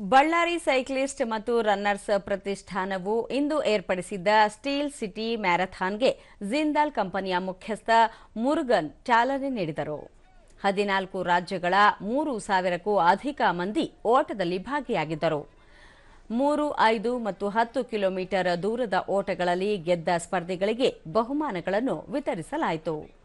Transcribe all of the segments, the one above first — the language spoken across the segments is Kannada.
ಬಳ್ಳಾರಿ ಸೈಕ್ಲಿಸ್ಟ್ ಮತ್ತು ರನ್ನರ್ಸ್ ಪ್ರತಿಷ್ಠಾನವು ಇಂದು ಏರ್ಪಡಿಸಿದ್ದ ಸ್ಟೀಲ್ ಸಿಟಿ ಮ್ಯಾರಥಾನ್ಗೆ ಜಿಂದಾಲ್ ಕಂಪನಿಯ ಮುಖ್ಯಸ್ಥ ಮುರುಗನ್ ಚಾಲನೆ ನೀಡಿದರು. ಹದಿನಾಲ್ಕು ರಾಜ್ಯಗಳ ಮೂರು ಸಾವಿರಕ್ಕೂ ಅಧಿಕ ಮಂದಿ ಓಟದಲ್ಲಿ ಭಾಗಿಯಾಗಿದ್ದರು. ಮೂರು, ಐದು ಮತ್ತು ಹತ್ತು ಕಿಲೋಮೀಟರ್ ದೂರದ ಓಟಗಳಲ್ಲಿ ಗೆದ್ದ ಸ್ಪರ್ಧಿಗಳಿಗೆ ಬಹುಮಾನಗಳನ್ನು ವಿತರಿಸಲಾಯಿತು.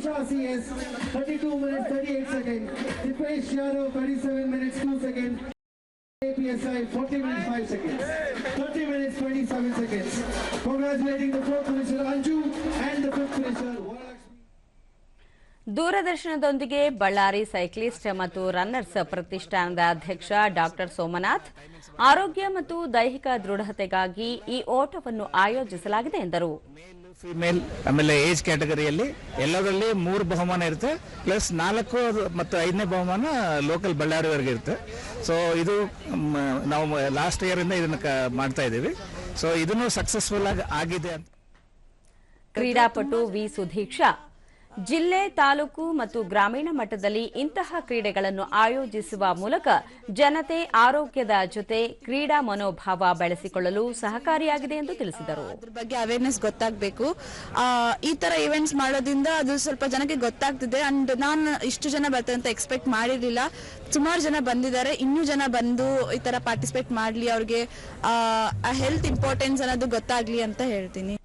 Shah CS, 32 minutes 38 seconds. Dipesh Yadav, 37 minutes 2 seconds. APSI, 40 minutes 5 seconds. 30 minutes 27 seconds. Congratulating the fourth finisher Anju ದೂರದರ್ಶನದೊಂದಿಗೆ ಬಳ್ಳಾರಿ ಸೈಕ್ಲಿಸ್ಟ್ ಮತ್ತು ರನ್ನರ್ಸ್ ಪ್ರತಿಷ್ಠಾನದ ಅಧ್ಯಕ್ಷ ಡಾಕ್ಟರ್ ಸೋಮನಾಥ್ ಆರೋಗ್ಯ ಮತ್ತು ದೈಹಿಕ ದೃಢತೆಗಾಗಿ ಈ ಓಟವನ್ನು ಆಯೋಜಿಸಲಾಗಿದೆ ಎಂದರು. ಫಿಮೇಲ್ ಆಮೇಲೆ ಏಜ್ ಕ್ಯಾಟಗರಿಯಲ್ಲಿ ಎಲ್ಲದರಲ್ಲಿ ಮೂರು ಬಹುಮಾನ ಇರುತ್ತೆ. ಪ್ಲಸ್ ನಾಲ್ಕು ಮತ್ತು ಐದನೇ ಬಹುಮಾನ ಲೋಕಲ್ ಬಳ್ಳಾರಿವರೆಗೆ ಇರುತ್ತೆ. ಸೊ ಇದು ನಾವು ಲಾಸ್ಟ್ ಇಯರಿಂದ ಇದನ್ನು ಮಾಡ್ತಾ ಇದ್ದೀವಿ. ಸೊ ಇದನ್ನು ಸಕ್ಸಸ್ಫುಲ್ ಆಗಿ ಆಗಿದೆ ಕ್ರೀಡಾಪಟು ವಿ ಸುಧೀಕ್ಷಾ ಜಿಲ್ಲೆ, ತಾಲೂಕು ಮತ್ತು ಗ್ರಾಮೀಣ ಮಟ್ಟದಲ್ಲಿ ಇಂತಹ ಕ್ರೀಡೆಗಳನ್ನು ಆಯೋಜಿಸುವ ಮೂಲಕ ಜನತೆ ಆರೋಗ್ಯದ ಜೊತೆ ಕ್ರೀಡಾ ಮನೋಭಾವ ಬೆಳೆಸಿಕೊಳ್ಳಲು ಸಹಕಾರಿಯಾಗಿದೆ ಎಂದು ತಿಳಿಸಿದರು. ಅದ್ರ ಬಗ್ಗೆ ಅವೇರ್ನೆಸ್ ಗೊತ್ತಾಗಬೇಕು. ಈ ತರ ಇವೆಂಟ್ಸ್ ಮಾಡೋದ್ರಿಂದ ಅದು ಸ್ವಲ್ಪ ಜನಕ್ಕೆ ಗೊತ್ತಾಗ್ತಿದೆ ಅಂಡ್ ನಾನು ಇಷ್ಟು ಜನ ಬರ್ತದೆ ಅಂತ ಎಕ್ಸ್ಪೆಕ್ಟ್ ಮಾಡಿರಲಿಲ್ಲ. ಸುಮಾರು ಜನ ಬಂದಿದ್ದಾರೆ, ಇನ್ನೂ ಜನ ಬಂದು ಈ ತರ ಪಾರ್ಟಿಸಿಪೇಟ್ ಮಾಡ್ಲಿ, ಅವ್ರಿಗೆ ಹೆಲ್ತ್ ಇಂಪಾರ್ಟೆನ್ಸ್ ಅನ್ನೋದು ಗೊತ್ತಾಗ್ಲಿ ಅಂತ ಹೇಳ್ತೀನಿ.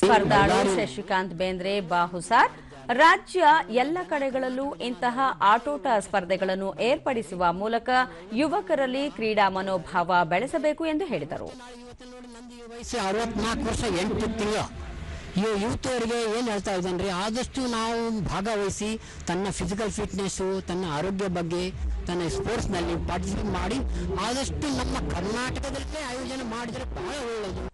ಸ್ಪರ್ಧಾಳು ಶಶಿಕಾಂತ್ ಬೇಂದ್ರೆ ಬಾಹುಸಾರ್ ರಾಜ್ಯ ಎಲ್ಲ ಕಡೆಗಳಲ್ಲೂ ಇಂತಹ ಆಟೋಟ ಸ್ಪರ್ಧೆಗಳನ್ನು ಏರ್ಪಡಿಸುವ ಮೂಲಕ ಯುವಕರಲ್ಲಿ ಕ್ರೀಡಾ ಮನೋಭಾವ ಬೆಳೆಸಬೇಕು ಎಂದು ಹೇಳಿದರು. ಈ ಯೂತ್ ಏನು ಹೇಳ್ತಾ ಇದ್ದಾನೆ ಆದಷ್ಟು ನಾವು ಭಾಗವಹಿಸಿ ತನ್ನ ಫಿಸಿಕಲ್ ಫಿಟ್ನೆಸ್ಸು ತನ್ನ ಆರೋಗ್ಯ ಬಗ್ಗೆ, ತನ್ನ ಸ್ಪೋರ್ಟ್ಸ್ನಲ್ಲಿ ಪಾರ್ಟಿಸಿಪೇಟ್ ಮಾಡಿ, ಆದಷ್ಟು ನಮ್ಮ ಕರ್ನಾಟಕದಲ್ಲೇ ಆಯೋಜನೆ ಮಾಡಿದರೆ ಬಹಳ ಒಳ್ಳೆಯದು